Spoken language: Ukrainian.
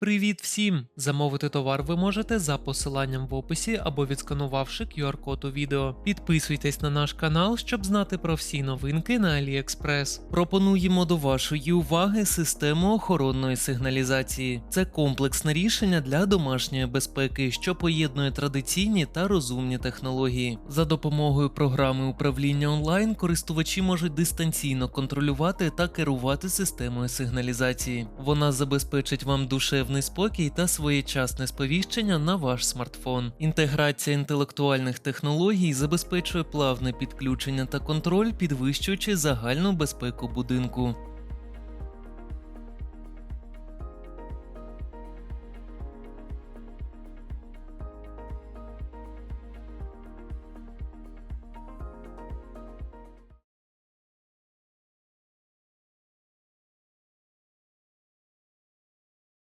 Привіт всім! Замовити товар ви можете за посиланням в описі або відсканувавши QR-код у відео. Підписуйтесь на наш канал, щоб знати про всі новинки на AliExpress. Пропонуємо до вашої уваги систему охоронної сигналізації. Це комплексне рішення для домашньої безпеки, що поєднує традиційні та розумні технології. За допомогою програми управління онлайн користувачі можуть дистанційно контролювати та керувати системою сигналізації. Вона забезпечить вам душевний спокій та своєчасне сповіщення на ваш смартфон. Інтеграція інтелектуальних технологій забезпечує плавне підключення та контроль, підвищуючи загальну безпеку будинку.